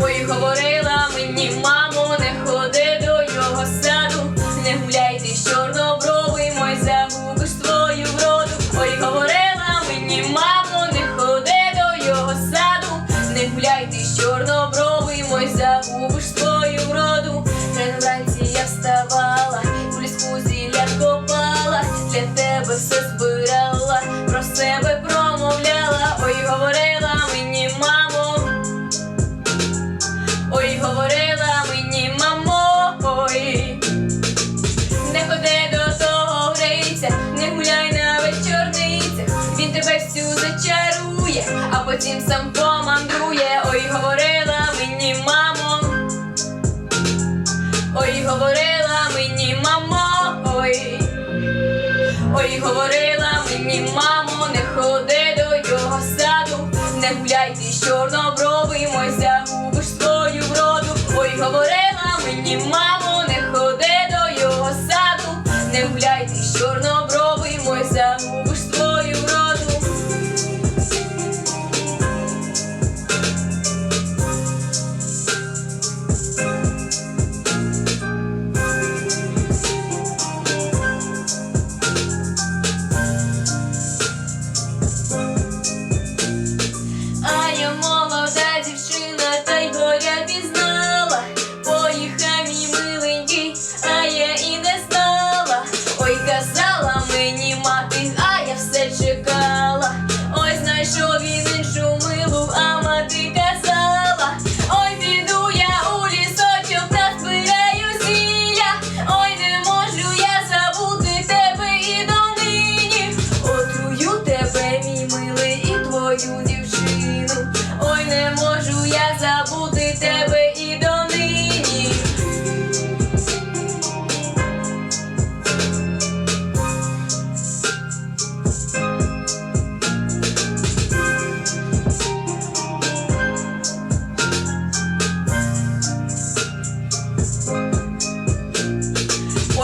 Ой, говорила мені, мамо, не ходи. Всю зачарує, а потім сам помандрує. Ой, говорила мені, мамо, ой, говорила мені, мамо, ой, ой, говорила мені, мамо, не ходи до його саду, не гуляй ти з чорнобровий, мой загубиш свою вроду. Ой, говорила мені, мамо, не ходи до його саду, не гуляй ти з чорнобровий, мой загубиш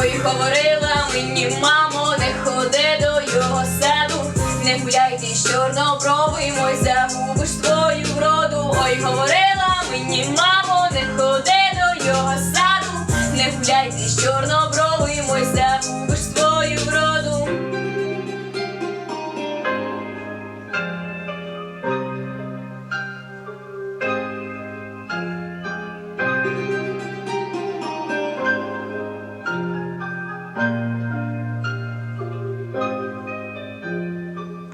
Ой, говорила мені, мамо, не ходи до його саду, не гуляйте з чорнобровий, мой загубиш твою вроду. Ой, говорила мені, мамо,